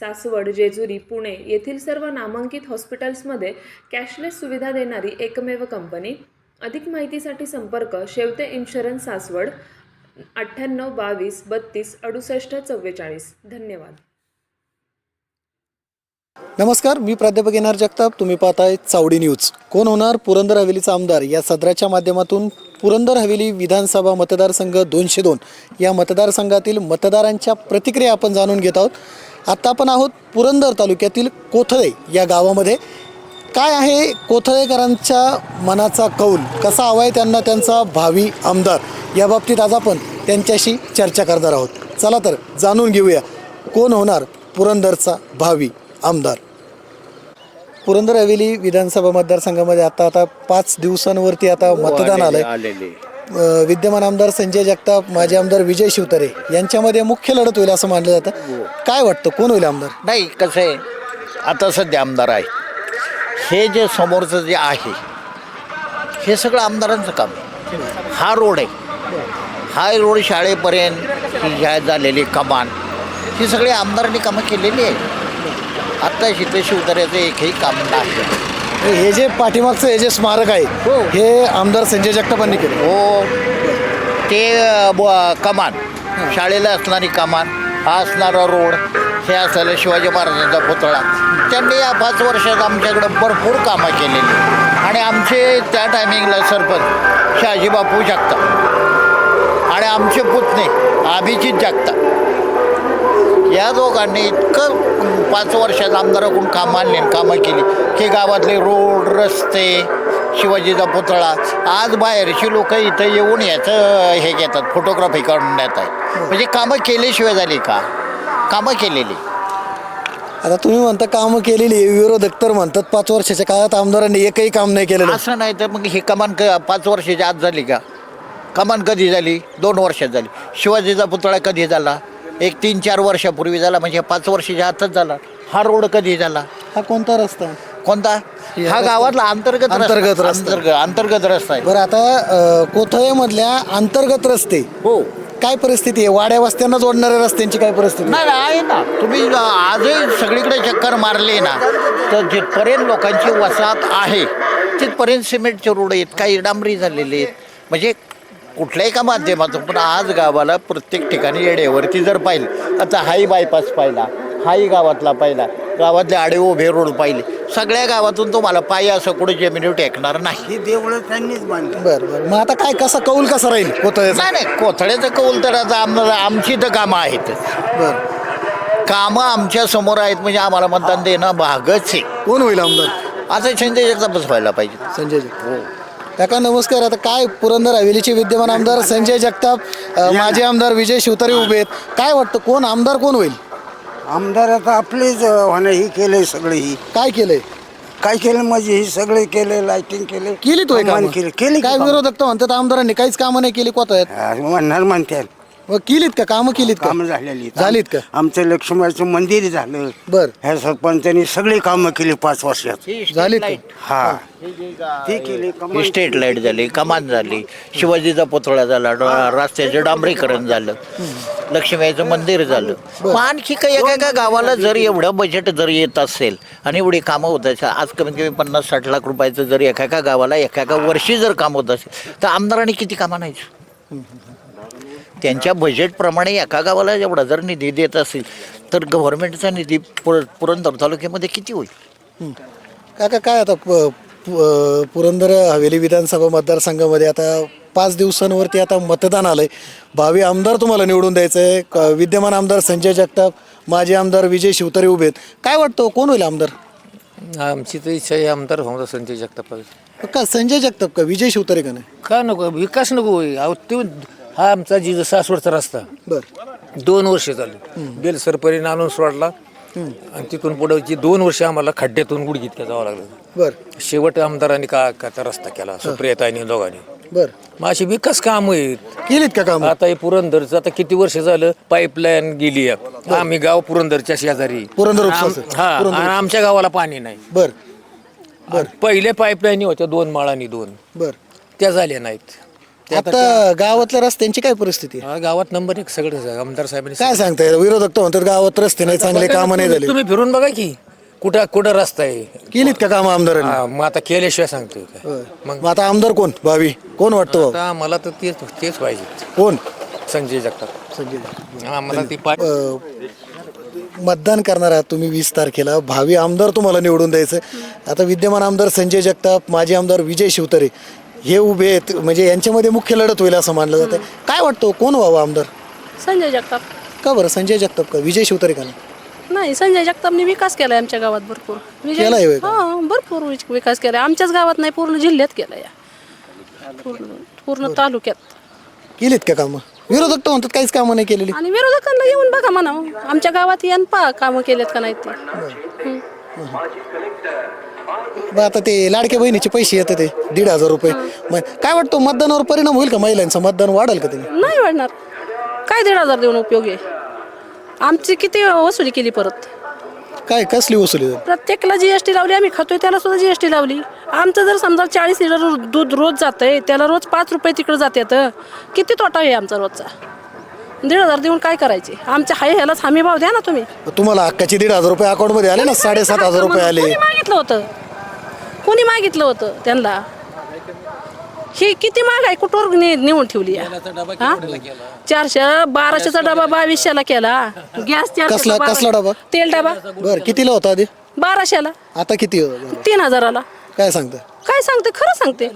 सासवड जेजुरी पुणे येथील सर्व नामांकित हॉस्पिटल्समध्ये कॅशलेस सुविधा देणारी एकमेव कंपनी. अधिक माहितीसाठी संपर्क शेवते इन्शुरन्स सासवड अठ्ठ्याण्णव बावीस बत्तीस अडुसष्ट चव्वेचाळीस. धन्यवाद. नमस्कार मी प्राध्यापक येणार जगताप. तुम्ही पाहताय चावडी न्यूज. कोण होणार पुरंदर हवेलीचा आमदार? या सदराच्या माध्यमातून पुरंदर हवेली विधानसभा मतदारसंघ दोनशे दोन. या मतदारसंघातील मतदारांच्या प्रतिक्रिया आपण जाणून घेत आहोत. आत्ता आपण आहोत पुरंदर तालुक्यातील कोथळे या गावामध्ये. काय आहे कोथळेकरांच्या मनाचा कौल? कसा हवा आहे त्यांना त्यांचा भावी आमदार? या बाबतीत आज आपण त्यांच्याशी चर्चा करणार आहोत. चला तर जाणून घेऊया कोण होणार पुरंदरचा भावी आमदार. पुरंदर हवेली विधानसभा मतदारसंघामध्ये आता आता पाच दिवसांवरती आता मतदान आलंय. आलेले. अ, विद्यमान आमदार संजय जगताप माजी आमदार विजय शिवतरे यांच्यामध्ये मुख्य लढत होईल असं मानलं जातं. काय वाटतं? कोण होईल आमदार? नाही कसं आहे आता सध्या आमदार आहे. हे जे समोरचं जे आहे हे सगळं आमदारांचं काम आहे. हा रोड आहे. हा रोड शाळेपर्यंत ही ह्या झालेली कमान ही सगळी आमदारांनी कामं केलेली आहे आत्ता इथं शिवतऱ्याचं एकही काम नाही. हे जे पाठीमागचं हे जे स्मारक आहे हो. हे आमदार संजय जगतापांनी केलं. हो. ते ब- कमान. शाळेला असणारी कमान हा असणारा रोड हे असलेलं शिवाजी महाराजांचा पुतळा. त्यांनी या पाच वर्षात आमच्याकडं भरपूर कामं केलेली. आणि आमचे त्या टायमिंगला सरपंच शहाजी बापू जगताप. आणि आमचे पुतणे अभिजित जगताप. या दोघांनी इतकं पाच वर्षात आमदाराकडून कामं आणली आणि कामं केली. की गावातले रोड रस्ते शिवाजीचा पुतळा आज बाहेरची लोक इथं येऊन याचं हे घेतात फोटोग्राफी काढून येतात म्हणजे कामं केल्याशिवाय झाली का? कामं केलेली. आता तुम्ही म्हणता कामं केलेली आहे, विरोधक तर म्हणतात पाच वर्षाच्या काळात आमदारांनी एकही काम नाही केलेलं. असं नाही तर मग ही कमान क पाच वर्षाच्या आत झाली का? कमान कधी झाली? दोन वर्षात झाली. शिवाजीचा पुतळा कधी झाला? एक तीन चार वर्षापूर्वी झाला म्हणजे पाच वर्षाच्या आतच झाला. हा रोड कधी झाला? हा कोणता रस्ता? कोणता? हा गावातला अंतर्गत अंतर्गत रस्ता. अंतर्गत अंतर्गत रस्ता आहे. बरं आता कोथळेमधल्या अंतर्गत रस्ते हो. काय परिस्थिती आहे? वाड्या वस्त्यांना जोडणाऱ्या रस्त्यांची काय परिस्थिती नाही नाही, आहे ना. तुम्ही आजही सगळीकडे चक्कर मारले ना तर जिथपर्यंत लोकांची वसाहत आहे तिथपर्यंत सिमेंटचे रोड आहेत काही डांबरी झालेले आहेत. म्हणजे कुठल्याही का माध्यमातून पण आज गावाला प्रत्येक ठिकाणी येडेवरती जर पाहिलं आता हाही बायपास पाहिला हाही गावातला पाहिला गावातले आडे उभे रोड पाहिले सगळ्या गावातून तुम्हाला पायी असं कुठे जमिनीवर टेकणार नाही. ही देवळं त्यांनीच बांधली. बरं बरं. मग आता काय कसा कौल कसा राहील कोथळ्याचा? नाही नाही कोथळ्याचं कौल तर आता आम आमची तर कामं आहेत. बरं. कामं आमच्यासमोर आहेत म्हणजे आम्हाला मतदान देणं भागच आहे. कोण होईल आमदार? आता संजय जगतापच व्हायला पाहिजे. संजय जगताप. काका नमस्कार. आता काय पुरंदर हवेलीचे विद्यमान आमदार संजय जगताप अ, माजी आमदार विजय शिवतारे उभे आहेत. काय वाटतं कोण आमदार कोण होईल? आमदार आता आपलेच होणं ही केले सगळे ही. काय केलंय? काय केलं म्हणजे ही सगळे केले लाइटिंग केले केली तो केली केली काय विरोधक तर म्हणतात आमदारांनी काहीच कामं नाही केली कोथळ्यात म्हणणार म्हणतात मग केलीत का? कामं केलीत का? कामं झालेली. झालीत का? आमचं लक्ष्मीचं मंदिर झालं. बर. ह्या सरपंचांनी सगळी कामं केली पाच वर्षात. झालीत का? हा. ती केली स्ट्रीट लाइट झाली कमान झाली शिवाजीचा पुतळा झाला रस्त्याचं डांबरीकरण झालं लक्ष्मीचं मंदिर झालं. मग आणखी काही एका एका गावाला जर एवढं बजेट जर येत असेल आणि एवढी कामं होत असेल आज कमीत कमी पन्नास साठ लाख रुपयाचं जर एका एका गावाला एका एका वर्षी जर काम होत असेल तर आमदारांनी किती कामं नाही त्यांच्या बजेटप्रमाणे एका गावाला एवढा जर निधी देत असेल तर गव्हर्नमेंटचा निधी पुर पुरंदर तालुक्यामध्ये किती होईल? काका काय आता प- प- पुरंदर हवेली विधानसभा मतदारसंघामध्ये आता पाच दिवसांवरती आता मतदान आलंय. भावी आमदार तुम्हाला निवडून द्यायचं आहे क- विद्यमान आमदार संजय जगताप माजी आमदार विजय शिवतारे उभे आहेत. काय वाटतं कोण होईल आमदार? आमची तर इच्छा आहे आमदार होणार संजय जगताप का संजय जगताप का? विजय शिवतारे का नाही? का नको? विकास नको होई अहो तो हा आमचा जी सासवडचा रस्ता. बर. दोन वर्ष झाली. बेलसरपरीने आणून सोडला. आणि तिथून पुढे दोन वर्ष आम्हाला खड्ड्यातून गुडघीत जावं लागलं. बर. शेवट आमदारांनी का का त्या रस्ता केला. सुप्रियताईने दोघांनी. बर. मग अशी विकास काम आहेत. केलीत का काम? आता हे पुरंदरचं आता किती वर्ष झालं पाईपलाईन गेली आहे. आम्ही गाव पुरंदरच्या शेजारी. पुरंदर आम-. हा पुरंदर आणि आमच्या गावाला पाणी नाही. बर. पहिले पाईपलाईन होत्या दोन माळांनी दोन. बर. त्या झाल्या नाहीत. आता आता गावातल्या रस्त्यांची काय परिस्थिती? आहे हा, गावात नंबर एक सगळं आमदार साहेबांनी काय सांगताय विरोधक तर म्हणतात गावात रस्ते नाही चांगले कामं नाही झाले. तुम्ही फिरून बघा की कुठं कुठं रस्ता आहे. केलीत का काम आमदारांनी? हा, मग आता केल्याशिवाय सांगतोय काय. मग मग आता आमदार कोण? भावी. कोण वाटतो भाऊ? आता मला तर तेच तेच पाहिजे. कोण? संजय जगताप. संजय ती अ, मतदान करणार आहात तुम्ही वीस तारखेला. भावी आमदार तुम्हाला निवडून द्यायचं. आता विद्यमान आमदार संजय जगताप माजी आमदार विजय शिवतरे हे उभे आहेत. म्हणजे यांच्यामध्ये मुख्य लढत होईल असं मानलं जातं काय वाटतं कोण व्हावं आमदार? संजय जगताप. का बरं? संजय जगताप का? विजय शिवतरे का नाही नाही संजय जगतापने विकास केलाय आमच्या गावात भरपूर. केलाय होय का? हा भरपूर विच- विकास केलाय. आमच्याच गावात नाही पूर्ण जिल्ह्यात केलाय पूर्ण पूर्ण तालुक्यात. केलीत का कामं? विरोधक तर म्हणतात काहीच कामं नाही केलेली. आणि विरोधकांना येऊन बघा म्हणा. आमच्या गावात येऊन पा कामं केलेत का नाहीत ते? हं. मग आता ते लाडक्या बहिणीचे पैसे येतात ते दीड हजार रुपये. मग काय वाटतं मतदानावर परिणाम होईल का महिलांचा? मतदान वाढेल का त्याने नाही वाढणार. काय दीड हजार देऊन उपयोग आहे? आमची किती वसुली केली परत? काय कसली वसुली? झाली? प्रत्येकाला जीएसटी लावली आम्ही खातोय त्याला सुद्धा जीएसटी लावली. आमचं जर समजा चाळीस लिटर दूध रोज जातंय त्याला रोज पाच रुपये तिकडं जातात किती तोटा आहे आमचा रोजचा? दीड हजार देऊन काय करायचे? आमच्या हाय ह्यालाच हमी भाव द्या ना तुम्ही. तुम्हाला हक्काचे दीड हजार रुपये अकाउंटमध्ये आले ना साडेसात हजार रुपये आले. कोणी मागितलं होतं? कोणी मागितलं होतं त्यांना? ही किती महाग आहे? कुठवर ने- नेऊन ठेवली आहे? चारशे बाराशेचा डबा बावीसशेला केला. गॅस कसला- डबा? तेल डबा? बरं कितीला होता आधी? बाराशेला. आता किती. तीन हजाराला. काय सांगता? काय सांगते? खरं सांगते.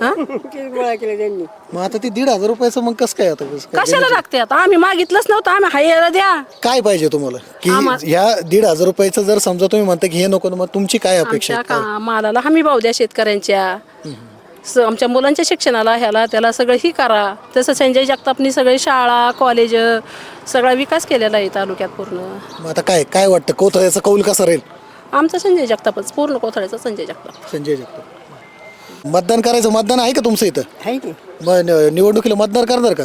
हा? मग आता ती दीड हजार रुपयाचं मग कसं काय आता? कसं काय? कशाला लागते आता? आम्ही मागितलंच नव्हतं. आम्ही हाय याला द्या. काय पाहिजे तुम्हाला? की आम्हा- ह्या दीड हजार रुपयाचं जर समजा तुम्ही म्हणता की हे नको ना, मग तुमची काय अपेक्षा आमच्या आहे का मालाला हमी भाव द्या शेतकऱ्यांच्या. स- आमच्या मुलांच्या शिक्षणाला ह्याला त्याला सगळं ही करा. तसं संजय जगतापनी सगळे शाळा कॉलेज सगळा विकास केलेला आहे तालुक्यात पूर्ण. मग आता काय काय वाटतं? कोथळ्याचा कौल कसा राहील? आमचा संजय जगतापच पूर्ण कोथळ्याचा संजय जगताप. संजय जगताप. मतदान करायचं मतदान आहे का तुमचं इथं? आहे की. मग न- निवडणुकीला मतदान करणार का?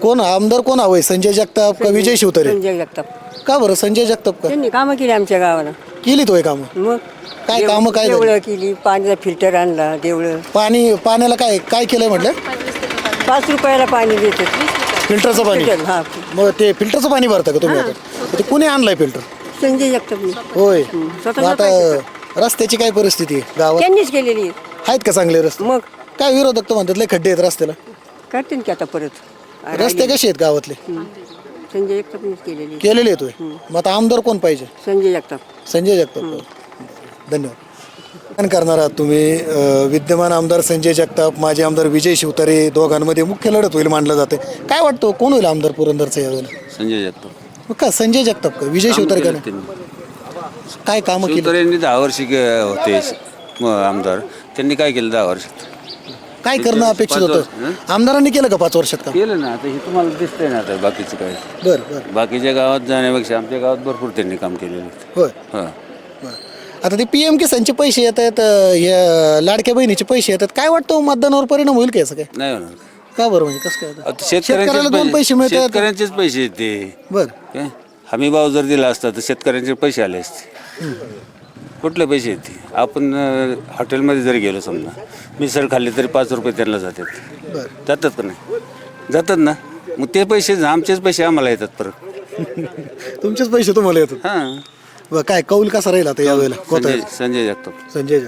कोण आमदार कोण हवंय संजय जगताप का विजय शिवतरे? संजय जगताप. का बरं? संजय जगताप का? त्यांनी कामं केली आमच्या गावाला. केली तोय कामं? मग काय कामं काय झाली? देवळं केली पाण्याचा फिल्टर आणला देवळं. पाणी पाण्याला काय काय केलंय म्हटलं? पाच रुपयाला पाणी देतात. फिल्टरचं पाणी? हा. मग ते फिल्टरचं पाणी भरता का तुम्ही आता? ते कुणी आणलंय फिल्टर? संजय होय. स्वतःचं मग आता रस्त्याची काय परिस्थिती आहे गावात? त्यांनीच केलेली. आहे. आहेत का चांगले रस्ते? मग? काय विरोधक तर म्हणतात लय खड्डे आहेत रस्त्याला. करतील की आता परत? रस्ते कसे आहेत गावातले? संजय जगतापनीच केलेली. आहे. केलेले आहेत होय. मग आता आमदार कोण पाहिजे? संजय जगताप. संजय जगताप. धन्यवाद. काय करणार आहात तुम्ही? अं, विद्यमान आमदार संजय जगताप माजी आमदार विजय शिवतारे दोघांमध्ये मुख्य लढत होईल मानलं जाते काय वाटतं कोण होईल आमदार पुरंदरचं यावेळेला संजय जगताप. मग का संजय जगताप का? विजय शिवतारे का नाही? काय कामं केली? यांनी दहा वर्षी के- होते म, आमदार. त्यांनी काय केलं दहा वर्षात? काय करणं अपेक्षित पाच होतं आमदारांनी केलं का पाच वर्षात काम? केलं ना आता हे तुम्हाला दिसतंय ना आता बाकीचं काय. बरं बरं. बाकीच्या गावात जाण्यापेक्षा आमच्या गावात भरपूर त्यांनी काम केलेलं आहे. होय. हां. बरं. आता ते पी एम किसानचे पैसे येत आहेत अं, या लाडक्या बहिणीचे पैसे येतात काय वाटतं मतदानावर परिणाम होईल का याचं काय? नाही होणार. का बरं म्हणजे? कसं काय? आता आता? शेतकऱ्याला शेतकऱ्यांचेच दोन पैसे मिळतात शेतकऱ्यांचेच पैसे आहेत ते. बरं. काय? हमी भाव जर दिला असता तर शेतकऱ्यांचे पैसे आले असते. कुठले पैसे आहेत ते? आपण अं, हॉटेलमध्ये जरी गेलो समजा मिसळ खाल्ली तरी पाच रुपये त्यांना जातात. बरं. जातात का नाही? जातात ना. मग ते पैसे आमचेच पैसे आम्हाला येतात परत. तुमचेच पैसे तुम्हाला येतात. हां. बरं, काय कौल कसा राहील आता यावेळेला? संजय संजय जगताप. संजय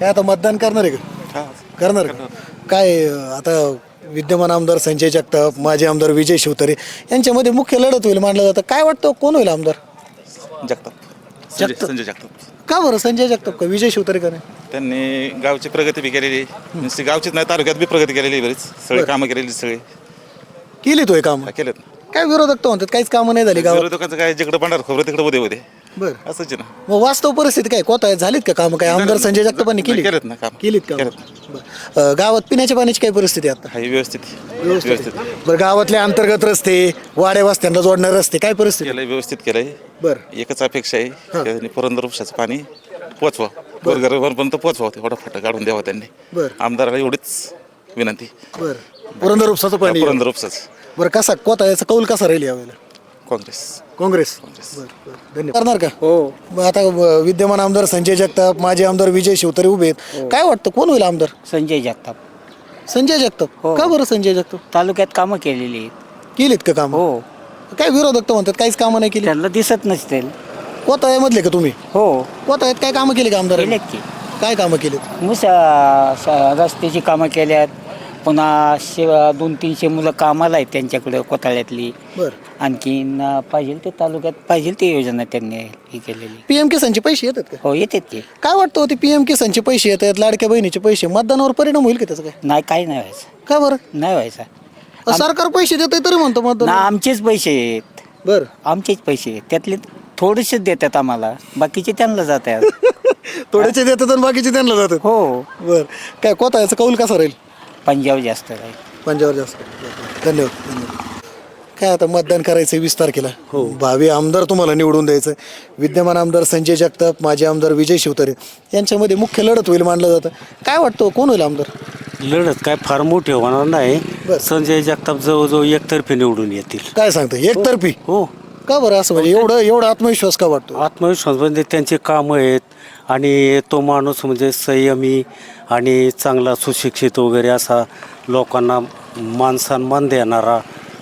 काय आता मतदान करणार आहे का? करणार का? काय आता विद्यमान आमदार संजय जगताप माजी आमदार विजय शिवतारे यांच्यामध्ये मुख्य लढत होईल मानलं जातं. काय वाटतं कोण होईल आमदार? जगताप. संजय जगताप. संजय जगताप. का बरं संजय जगताप का? विजय शिवतारे का नाही? त्यांनी गावची प्रगती बी केलेली. नुसती गावचीच नाही तालुक्यात बी प्रगती केलेली आहे बरीच. सगळी कामं केलेली सगळे. केली तोय काम? केलेत. काय विरोधक तो म्हणतात काहीच कामं नाही झाली गावात. विरोधकांचं काय जिकडे पांढर खोबरं तिकडे उदे होते बर. असंच आहे ना. मग वास्तव परिस्थिती काय? कोता झालीत का कामं? काय आमदार संजय जगतापांनी केली? केलेत ना काम. केलीत का? केलेत. बरं. अं, गावात पिण्याच्या पाण्याची काय परिस्थिती आहे आता? हाय व्यवस्थित व्यवस्थित बरं गावातले अंतर्गत रस्ते वाड्या वस्त्यांना जोडणारे रस्ते काय परिस्थिती केलंय व्यवस्थित केलंय. बरं. एकच अपेक्षा आहे त्यांनी पुरंदर उपशाचं पाणी पोचवा गोरगरबांपर्यंत पोचवा तेवढा फाटा काढून द्यावा त्यांनी. बरं. आमदाराला एवढीच विनंती. बरं. पुरंदर उपसाचं पाणी. पुरंदर उपसाच बरं कसा कोता याचा कौल कसा राहील यावेळेला? काँग्रेस. काँग्रेस. बरं, बरं. धन्यवाद. करणार का? हो. आता अं, विद्यमान आमदार संजय जगताप माजी आमदार विजय शिवतरे उभे आहेत. काय वाटतं कोण होईल आमदार? संजय जगताप. संजय जगताप? का बरं संजय जगताप? तालुक्यात कामं केलेली आहेत. केलीत का काम? हो. काय विरोधक तर म्हणतात काहीच कामं नाही केली. त्यांना दिसत नसतील. कोता आहे मधले का तुम्ही? हो. कोता आहेत काय कामं केली का आमदार केलेत की. काय कामं केलीत? मुसा रस्त्याची कामं केल्यात. पुन्हा शे दोन तीनशे मुलं कामाला आहेत त्यांच्याकडे कोताळ्यातली. बरं. आणखीन अं, पाहिजे ते तालुक्यात पाहिजे ती योजना त्यांनी ही केलेली. पीएम किसानचे पैसे येतात का? हो येतात की. काय वाटतं होते पीएम किसानचे पैसे येत आहेत लाडक्या बहिणीचे पैसे मतदानावर परिणाम होईल का त्याचा काय? नाही काही नाही व्हायचं. का बरं? नाही व्हायचं. सरकार पैसे देत तरी म्हणतो ना मतदान आमचेच पैसे आहेत. बरं. आमचेच पैसे आहेत. त्यातले थोडेसेच देतात आम्हाला बाकीचे त्यांना जातात. थोडेसे देतात आणि बाकीचे त्यांना जातात. हो. बरं. काय कोता याचा कौल कसा राहील? पंजाब जास्त राहील पंजावर जास्त धन्यवाद धन्यवाद. काय आता मतदान करायचं वीस तारखेला? हो. भावी आमदार तुम्हाला निवडून द्यायचं विद्यमान आमदार संजय जगताप माजी आमदार विजय शिवतारे. यांच्यामध्ये मुख्य लढत होईल मानलं जातं. काय वाटतं कोण होईल आमदार? लढत काय फार मोठी होणार नाही. बर. संजय जगताप जवळजवळ एकतर्फी निवडून येतील. काय सांगतं एकतर्फी? हो. का बरं असं म्हणजे एवढं एवढा आत्मविश्वास का वाटतो? आत्मविश्वास म्हणजे त्यांचे कामं आहेत आणि तो माणूस म्हणजे संयमी आणि चांगला सुशिक्षित वगैरे असा लोकांना मान सन्मान देणारा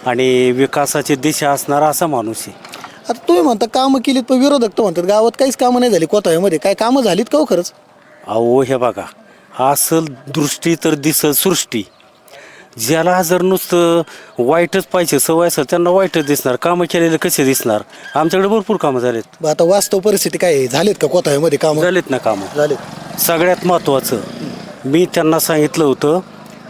आणि विकासाची दिशा असणारा असा माणूस आहे. आता तुम्ही म्हणता कामं केलीत पण विरोधक तर म्हणतात गावात काहीच कामं नाही झाली कोथाळ्यामध्ये काय कामं झालीत का हो खरंच? अहो हे बघा असल दृष्टी तर दिसल सृष्टी. ज्याला जर नुसतं वाईटच पाहिजे सवय असेल त्यांना वाईटच दिसणार कामं केलेले कसे दिसणार? आमच्याकडे भरपूर कामं झालेत. आता वास्तव परिस्थिती काय आहे? झालीत का कोथाळ्यामध्ये कामं? झालेत ना कामं. झालीत. सगळ्यात महत्त्वाचं मी त्यांना सांगितलं होतं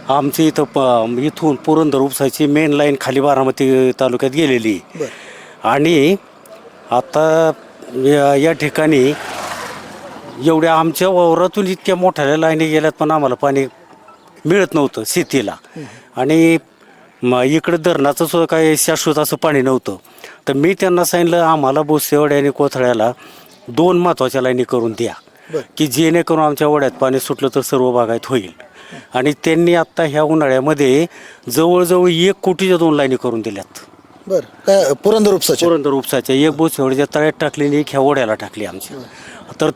आमची इथं प इथून पुरंदर उपसाची मेन लाईन खाली बारामती तालुक्यात गेलेली. आणि आता या या ठिकाणी एवढ्या आमच्या वावरातून इतक्या मोठ्या लाईनी गेल्यात पण आम्हाला पाणी मिळत नव्हतं शेतीला. आणि म इकडं धरणाचं सुद्धा काही शाश्वत असं पाणी नव्हतं. तर मी त्यांना सांगितलं आम्हाला बोसेवाडी आणि कोथळ्याला दोन महत्त्वाच्या लाईनी करून द्या. की जेणेकरून आमच्या वड्यात पाणी सुटलं तर सर्व बागायत होईल. आणि त्यांनी आत्ता ह्या उन्हाळ्यामध्ये जवळजवळ एक कोटीच्या दोन लाईनी करून दिल्यात. बरं. काय पुरंदर उपसाच्या? पुरंदर उपसाच्या. एक बोसेवाडीच्या तळ्यात टाकली आणि एक ह्या ओढ्याला टाकली आमच्या. तर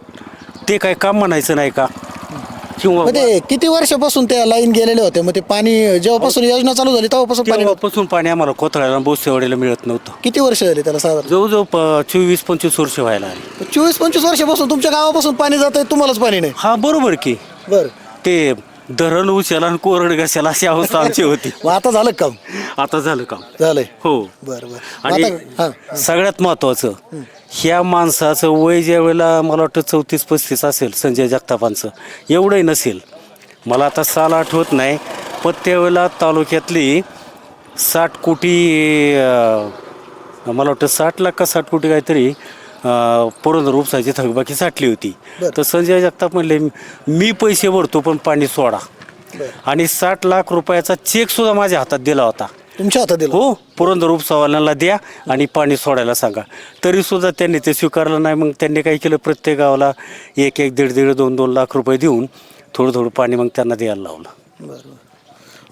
ते काय काम म्हणायचं नाही का? किंवा मग ते किती वर्षापासून त्या लाईन गेलेल्या होत्या? मग ते पाणी जेव्हापासून योजना चालू झाली तेव्हापासून पाणी नव्हतं. तेव्हापासून पाणी आम्हाला कोथळ्याला बोसेवाडीला मिळत नव्हतं. किती वर्ष झाली त्याला साधारण? जवळजवळ प- चोवीस पंचवीस वर्ष व्हायला आली. चोवीस पंचवीस वर्षापासून तुमच्या गावापासून पाणी जात आहे तुम्हालाच पाणी नाही. हा बरोबर की. बरं. ते धरण उचला आणि कोरड घासायला अशी अवस्था आमची होती. मग आता झालं काम? आता झालं काम. झालंय? हो. बरं बरं. मग आणि आता हां सगळ्यात महत्वाचं ह्या माणसाचं वय ज्या वेळेला मला वाटतं चौतीस पस्तीस असेल संजय जगतापांचं एवढंही नसेल. मला आता साल आठवत नाही पण त्यावेळेला तालुक्यातली साठ कोटी अं, मला वाटतं साठ लाख का साठ कोटी काहीतरी पुरंदर उपसाची थकबाकी साठली होती. तर संजय जगताप म्हणले मी पैसे भरतो पण पाणी सोडा. आणि साठ लाख रुपयाचा चेक सुद्धा माझ्या हातात दिला होता. तुमच्या हातात दिलं? हो पुरंदर उपसावाल्यांना द्या आणि पाणी सोडायला सांगा. तरी सुद्धा त्यांनी ते स्वीकारलं नाही. मग त्यांनी काय केलं? प्रत्येक गावाला एक एक दीड दीड दोन दोन लाख रुपये देऊन थोडं थोडं पाणी मग त्यांना द्यायला लावलं.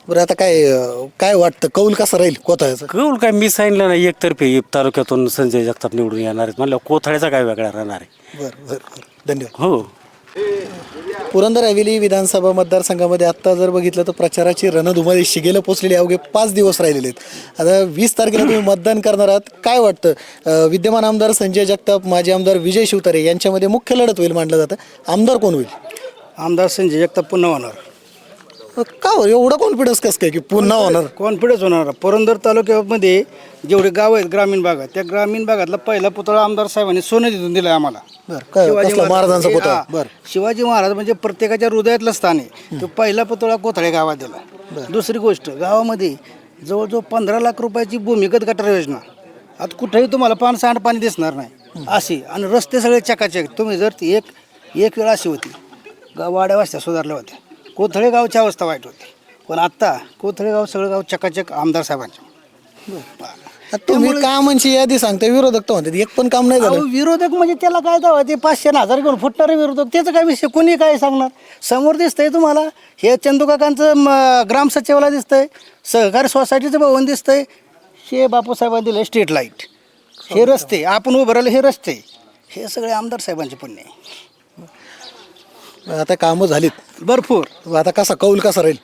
बरं आता काय अं, काय वाटतं? कौल कसा राहील कोथाळ्याचा? कौल काय मी सांगितलं ना एकतर्फे तालुक्यातून संजय जगताप निवडून येणार आहेत. म्हणलं कोथळ्याचा काय वेगळा राहणार आहे? बरं बरं बरं. धन्यवाद. हो. पुरंदर हवेली विधानसभा मतदारसंघामध्ये आत्ता जर बघितलं तर प्रचाराची रणधुमाळी शिगेला पोचलेली अवघे पाच दिवस राहिलेले आहेत. आता वीस तारखेला तुम्ही मतदान करणार आहात. काय वाटतं? अं, विद्यमान आमदार संजय जगताप माजी आमदार विजय शिवतारे यांच्यामध्ये मुख्य लढत होईल मानलं जातं. आमदार कोण होईल? आमदार संजय जगताप पुन्हा होणार. का हो एवढा कॉन्फिडन्स कसं काय की पुन्हा होणार? कॉन्फिडन्स होणार. पुरंदर तालुक्यामध्ये जेवढे गाव आहेत ग्रामीण भागात त्या ग्रामीण भागातला पहिला पुतळा आमदार साहेबांनी सोनं तिथून दिलाय आम्हाला. बरं काय कसला महाराजांचा हे, पुतळा? हा. बरं. शिवाजी महाराज म्हणजे प्रत्येकाच्या हृदयातलं स्थान आहे. तो पहिला पुतळा कोथळे गावात दिला. दुसरी गोष्ट गावामध्ये जवळजवळ पंधरा लाख रुपयाची भूमिगत गटार योजना. आता कुठेही तुम्हाला पान सांड पाणी दिसणार नाही. अशी. आणि रस्ते सगळे चकाचक तुम्ही जर ती एक एक वेळ अशी होती गा वाड्या वस्त्या सुधारल्या होत्या. कोथळे गावची अवस्था वाईट होती. पण आत्ता कोथळे गाव सगळं गाव चकाचक आमदार साहेबांचे. आता तुम्ही कामांची यादी सांगता विरोधक तर म्हणतात एक पण काम नाही अहो, झालं विरोधक म्हणजे त्याला काय दावा ते पाचशे न हजार घेऊन फुटणारे विरोधक त्याचं काय विषय? कोणी काय सांगणार? समोर दिसतंय तुम्हाला हे चंदूकाकांचं म, ग्राम सचिवाला दिसतंय सहकारी सोसायटीचं भवन दिसतंय. हे बापूसाहेबांनी दिलं स्ट्रीट लाइट हे रस्ते आपण उभं राहिले हे रस्ते. हे सगळे आमदार साहेबांचे पुण्य आहे. आता कामं झालीत. भरपूर. आता कसा कौल कसा राहील?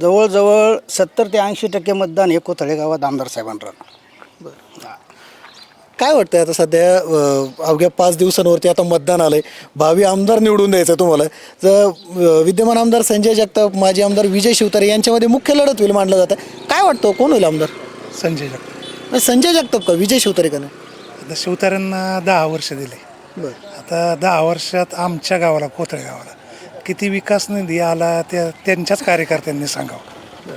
जवळजवळ सत्तर ते ऐंशी टक्के मतदान हे कोथळे गावात आमदार साहेबांना काय वाटतंय आता सध्या अं, अवघ्या पाच दिवसांवरती आता मतदान आलंय. भावी आमदार निवडून द्यायचं तुम्हाला. तर अं, विद्यमान आमदार संजय जगताप माजी आमदार विजय शिवतारे यांच्यामध्ये मुख्य लढत होईल मानलं जातं. काय वाटतं कोण होईल आमदार? संजय जगताप. नाही, संजय जगताप का विजय शिवतारे का नाही? आता शिवतार्यांना दहा वर्ष दिले. आता दहा वर्षात आमच्या गावाला कोथळे गावाला किती विकास निधी आला त्या त्यांच्याच कार्यकर्त्यांनी सांगावं.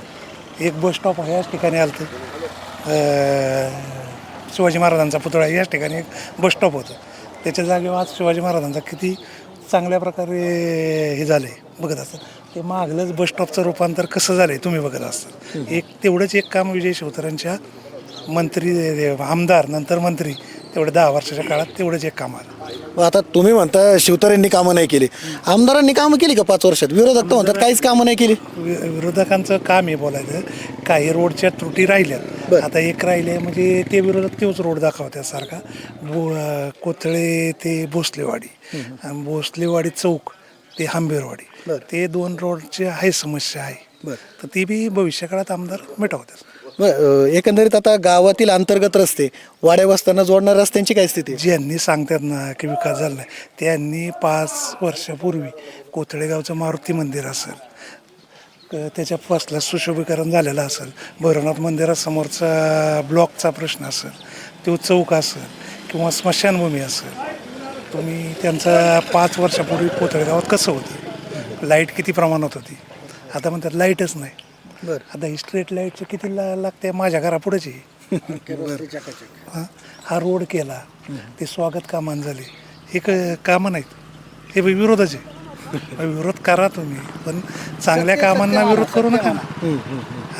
एक बस स्टॉप ह्याच ठिकाणी आलं शिवाजी महाराजांचा पुतळा याच ठिकाणी एक बस स्टॉप होतं. त्याच्या जागेवर आज शिवाजी महाराजांचा किती चांगल्या प्रकारे हे झाले बघत असतात. ते मागलंच बस स्टॉपचं रूपांतर कसं झालं तुम्ही बघत असतात. एक तेवढंच एक काम विजय शिवतारांच्या मंत्री आमदार नंतर मंत्री तेवढं दहा वर्षाच्या काळात तेवढंच एक काम आलं. मग आता तुम्ही म्हणता शिवतारेंनी कामं नाही केली. आमदारांनी कामं केली का पाच वर्षात? विरोधक तर म्हणतात काहीच कामं नाही केली. वि- विरोधकांचं काम आहे बोलायचं. काही रोडच्या त्रुटी राहिल्यात. आता एक राहिले म्हणजे ते विरोधक तेच रोड दाखवतात सारखा. बो अं, कोथळे ते भोसलेवाडी. भोसलेवाडी चौक ते हांबेरवाडी. ते दोन रोडची आहे समस्या आहे. तर ती बी भविष्यकाळात आमदार मिटवतात. एकंदरीत आता गावातील अंतर्गत रस्ते वाड्या वस्त्यांना जोडणाऱ्या रस्त्यांची काय स्थिती आहे? ज्यांनी सांगतात ना की विकास झाला नाही त्यांनी पाच वर्षापूर्वी कोथळेगावचं मारुती मंदिर असेल क- त्याच्या फसला सुशोभीकरण झालेलं असेल भैरवनाथ मंदिरासमोरचा ब्लॉकचा प्रश्न असेल तो चौक असेल किंवा स्मशानभूमी असेल तुम्ही त्यांचा पाच वर्षापूर्वी कोथळेगावात कसं होतं? लाइट किती प्रमाणात होती? आता म्हणतात लाईटच नाही. बरं. आता ही स्ट्रीट लाईटचं किती ला लागते? माझ्या घरापुढेच. आहे हा? हा रोड केला. ते स्वागत कामान झाले. हे क कामं नाहीत. हे बी विरोधच. विरोध करा तुम्ही. पण चांगल्या कामांना विरोध करू नका ना.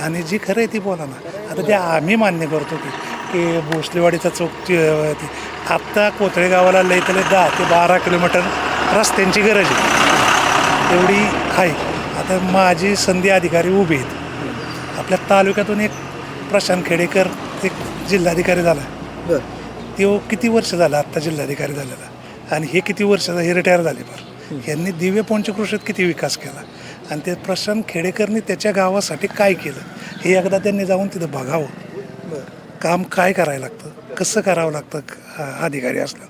आणि जी खरं आहे ती बोला ना. आता ते आम्ही मान्य करतो की की भोसलेवाडीचा चौक ती आत्ता कोथळे गावाला लय तले दहा ते बारा किलोमीटर रस्त्यांची गरज आहे. एवढी आहे. आता माझी संधी अधिकारी उभे आहेत. आपल्या तालुक्यातून एक प्रशांत खेडेकर एक जिल्हाधिकारी झाला. बरं. तो किती वर्ष झाला आत्ता जिल्हाधिकारी झालेला? आणि हे किती वर्ष हे रिटायर झाले बरं यांनी दिव्य पंचकृषीत किती विकास केला? आणि ते प्रशांत खेडेकरनी त्याच्या गावासाठी काय केलं? हे एकदा त्यांनी जाऊन तिथं बघावं. काम काय करायला लागतं? कसं करावं लागतं? अधिकारी असलं.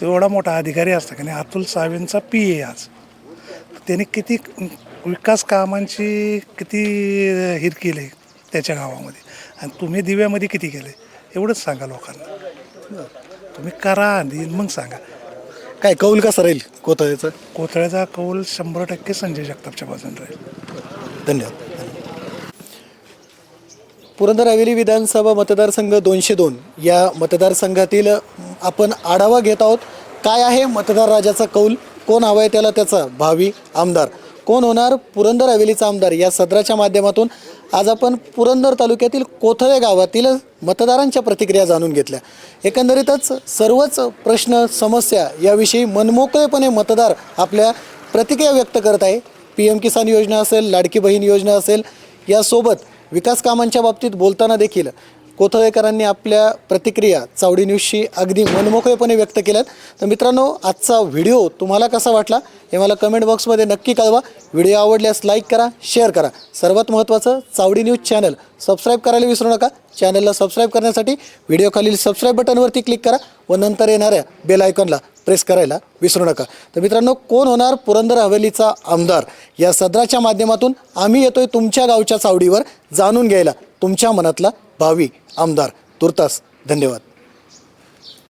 तो एवढा मोठा अधिकारी असता की नाही अतुल सावेंचा पी ए आज. त्यांनी किती विकास कामांची किती हिर केले? त्याच्या गावामध्ये. आणि तुम्ही दिव्यामध्ये किती केले? एवढंच सांगा लोकांना. तुम्ही करा आधी मग सांगा. काय कौल कसा राहील कोथळ्याचं कोथळ्याचा कौल शंभर टक्के संजय जगतापच्या बाजूने राहील. धन्यवाद. पुरंदर हवेली विधानसभा मतदारसंघ दोनशे दोन. या मतदारसंघातील आपण आढावा घेत आहोत. काय आहे मतदार राजाचा कौल? कोण हवा आहे त्याला त्याचा भावी आमदार? कोण होणार? पुरंदर हवेलीचा आमदार. या सदराच्या माध्यमातून आज आपण पुरंदर तालुक्यातील कोथळे गावातील मतदारांच्या प्रतिक्रिया जाणून घेतल्या. एकंदरीतच सर्वच प्रश्न समस्या याविषयी मनमोकळेपणे मतदार आपल्या प्रतिक्रिया व्यक्त करत आहे. पी एम किसान योजना असेल लाडकी बहीण योजना असेल यासोबत विकास कामांच्या बाबतीत बोलताना देखील कोथळेकरांनी आपल्या प्रतिक्रिया चावडी न्यूजशी अगदी मनमोकळेपणे व्यक्त केल्यात. तर मित्रांनो आजचा व्हिडिओ तुम्हाला कसा वाटला हे मला कमेंट बॉक्समध्ये नक्की कळवा. व्हिडिओ आवडल्यास लाईक करा शेअर करा. सर्वात महत्त्वाचं चावडी न्यूज चॅनल सबस्क्राईब करायला विसरू नका. चॅनलला सबस्क्राईब करण्यासाठी व्हिडिओखालील सबस्क्राईब बटनवरती क्लिक करा व नंतर येणाऱ्या बेल आयकॉनला प्रेस करायला विसरू नका. तर मित्रांनो कोण होणार पुरंदर हवेलीचा आमदार? या सदराच्या माध्यमातून आम्ही येतोय तुमच्या गावच्या चावडीवर जाणून घ्यायला. तुमच्या मनातला भावी आमदार तुर्तास. धन्यवाद.